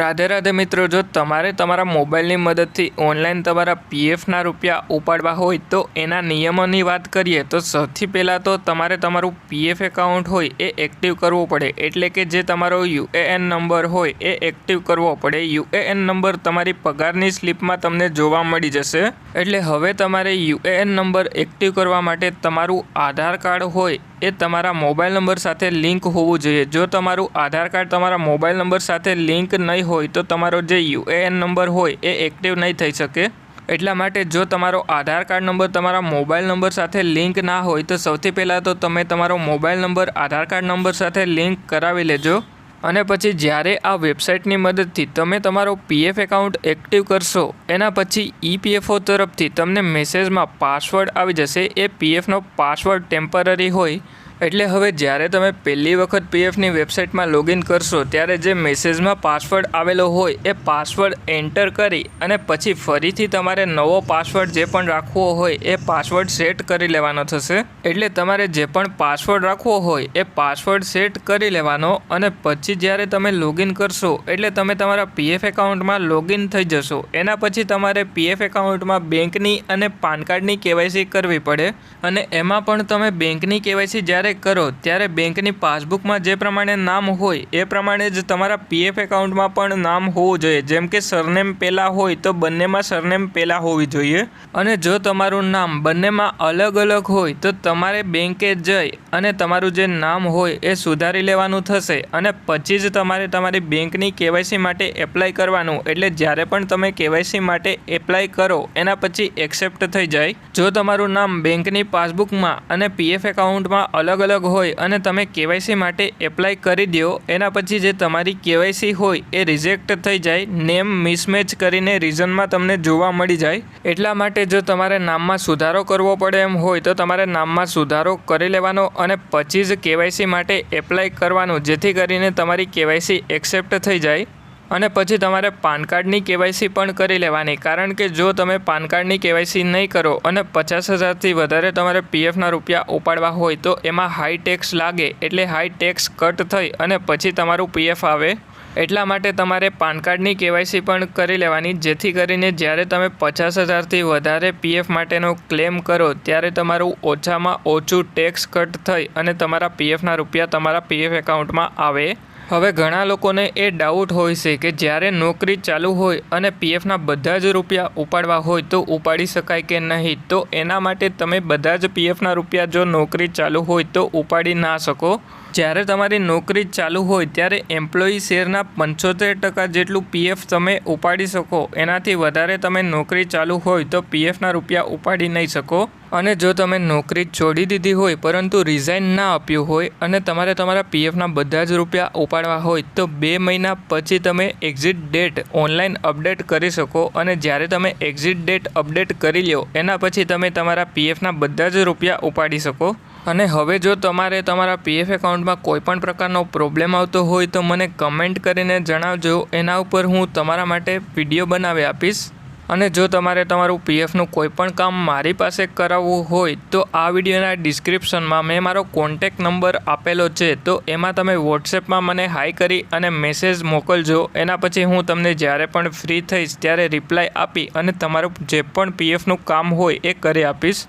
રાધે રાધે મિત્રો, જો તમારે તમારા મોબાઈલની મદદથી ઓનલાઈન તમારા પીએફના રૂપિયા ઉપાડવા હોય તો એના નિયમોની વાત કરીએ, તો સૌથી પહેલાં તો તમારે તમારું પીએફ એકાઉન્ટ હોય એ એક્ટિવ કરવું પડે. એટલે કે જે તમારો યુએએન નંબર હોય એ એક્ટિવ કરવો પડે. યુએએન નંબર તમારી પગારની સ્લિપમાં તમને જોવા મળી જશે. એટલે હવે તમારે યુએએન નંબર એક્ટિવ કરવા માટે તમારું આધાર કાર્ડ હોય એ તમારા મોબાઈલ નંબર સાથે લિંક હોવું જોઈએ. જો તમારું આધાર કાર્ડ તમારા મોબાઈલ નંબર સાથે લિંક નહીં હોય તો તમારો જે યુએએન નંબર હોય એ એક્ટિવ નહીં થઈ શકે. એટલા માટે જો તમારો આધાર કાર્ડ નંબર તમારા મોબાઈલ નંબર સાથે લિંક ના હોય તો સૌથી પહેલાં તો તમે તમારો mobile number, Aadhaar card number સાથે લિંક કરાવી લેજો. અને પછી જ્યારે આ વેબસાઇટની મદદથી તમે તમારો પીએફ એકાઉન્ટ એક્ટિવ કરશો, એના પછી ઈપીએફઓ તરફથી તમને મેસેજમાં પાસવર્ડ આવી જશે. એ પીએફનો પાસવર્ડ ટેમ્પરરી હોય એટલે હવે જ્યારે તમે પહેલી વખત પીએફની વેબસાઇટમાં લોગિન કરશો, ત્યારે જે મેસેજમાં પાસવર્ડ આવેલો હોય, એ પાસવર્ડ એન્ટર કરી અને પછી ફરીથી તમારે નવો પાસવર્ડ જે પણ રાખવો હોય, એ પાસવર્ડ સેટ કરી લેવાનો થશે. એટલે તમારે જે પણ પાસવર્ડ રાખવો હોય, એ પાસવર્ડ સેટ કરી લેવાનો અને પછી જ્યારે તમે લોગિન કરશો, એટલે તમે તમારા પીએફ એકાઉન્ટમાં લોગિન થઈ જશો. એના પછી તમારે પીએફ એકાઉન્ટમાં બેંકની અને પાન કાર્ડની કેવાયસી કરવી પડે અને એમાં પણ તમે બેંકની કેવાયસી જ્યારે કરો, ત્યારે બેંકની પાસબુકમાં જે પ્રમાણે નામ હોય, એ પ્રમાણે જ તમારા પીએફ એકાઉન્ટમાં પણ નામ હોવું જોઈએ. જેમ કે સરનેમ પહેલાં હોય, તો બંનેમાં સરનેમ પહેલાં હોવી જોઈએ. અને જો તમારું નામ બંનેમાં અલગ અલગ હોય, તો તમારે બેંકે જઈ અને તમારું જે નામ હોય, એ સુધારી લેવાનું થશે. અને પછી જ તમારે તમારી બેંકની કેવાયસી માટે એપ્લાય કરવાનું. એટલે જ્યારે પણ તમે કેવાયસી માટે એપ્લાય કરો, એના પછી એક્સેપ્ટ થઈ જાય. જો તમારું નામ બેંકની પાસબુકમાં અને પીએફ એકાઉન્ટમાં અલગ અલગ અલગ હોય અને તમે કેવાયસી માટે એપ્લાય કરી દો, એના પછી જે તમારી કેવાયસી હોય એ રિજેક્ટ થઈ જાય નેમ મિસમેચ કરીને રીઝનમાં તમને જોવા મળી જાય. એટલા માટે જો તમારે નામમાં સુધારો કરવો પડે એમ હોય તો તમારે નામમાં સુધારો કરી લેવાનો અને પછી જ કેવાયસી માટે એપ્લાય કરવાનું, જેથી કરીને તમારી કેવાયસી એક્સેપ્ટ થઈ જાય. અને પછી તમારે પાન કાર્ડની કેવાયસી પણ કરી લેવાની. કારણ કે જો તમે પાન કાર્ડની કેવાયસી નહીં કરો અને પચાસ હજારથી વધારે તમારે પીએફના રૂપિયા ઉપાડવા હોય, તો એમાં હાઈ ટેક્સ લાગે એટલે હાઈ ટેક્સ કટ થઈ અને પછી તમારું પીએફ આવે. એટલા માટે તમારે પાન કાર્ડની કેવાયસી પણ કરી લેવાની, જેથી કરીને જ્યારે તમે પચાસ હજારથી વધારે પીએફ માટેનો ક્લેમ કરો, ત્યારે તમારું ઓછામાં ઓછું ટેક્સ કટ થઈ અને તમારા પીએફના રૂપિયા તમારા પીએફ એકાઉન્ટમાં આવે. હવે ઘણા લોકોને એ ડાઉટ હોય છે કે જ્યારે નોકરી ચાલુ હોય અને પીએફના બધા જ રૂપિયા ઉપાડવા હોય તો ઉપાડી શકાય કે નહીં? તો એના માટે તમે બધા જ પીએફના રૂપિયા જો નોકરી ચાલુ હોય તો ઉપાડી ના શકો? જ્યારે તમારી નોકરી ચાલુ હોય ત્યારે એમ્પ્લોયી શેરના પંચોતેર ટકા જેટલું પીએફ તમે ઉપાડી શકો. એનાથી વધારે તમે નોકરી ચાલુ હોય તો પીએફના રૂપિયા ઉપાડી નહીં શકો. અને જો તમે નોકરી છોડી દીધી હોય, પરંતુ રિઝાઇન ના આપ્યું હોય અને તમારે તમારા પીએફના બધા જ રૂપિયા ઉપાડવા હોય, તો બે મહિના પછી તમે એક્ઝિટ ડેટ ઓનલાઈન અપડેટ કરી શકો અને જ્યારે તમે એક્ઝિટ ડેટ અપડેટ કરી લ્યો, એના પછી તમે તમારા પીએફના બધા જ રૂપિયા ઉપાડી શકો. અને હવે જો તમારે તમારા પીએફ એકાઉન્ટમાં કોઈપણ પ્રકારનો પ્રોબ્લેમ આવતો હોય, તો મને કમેન્ટ કરીને જણાવજો. એના ઉપર હું તમારા માટે વીડિયો બનાવી આપીશ. અને જો તમારે તમારું પીએફનું કોઈ પણ કામ મારી પાસે કરાવવું હોય, તો આ વિડીયોના ડિસ્ક્રિપ્શનમાં મેં મારો કોન્ટેક નંબર આપેલો છે, તો એમાં તમે વોટ્સએપમાં મને હાઈ કરી અને મેસેજ મોકલજો. એના પછી હું તમને જ્યારે પણ ફ્રી થઈશ ત્યારે રિપ્લાય આપી અને તમારું જે પણ પીએફનું કામ હોય એ કરી આપીશ.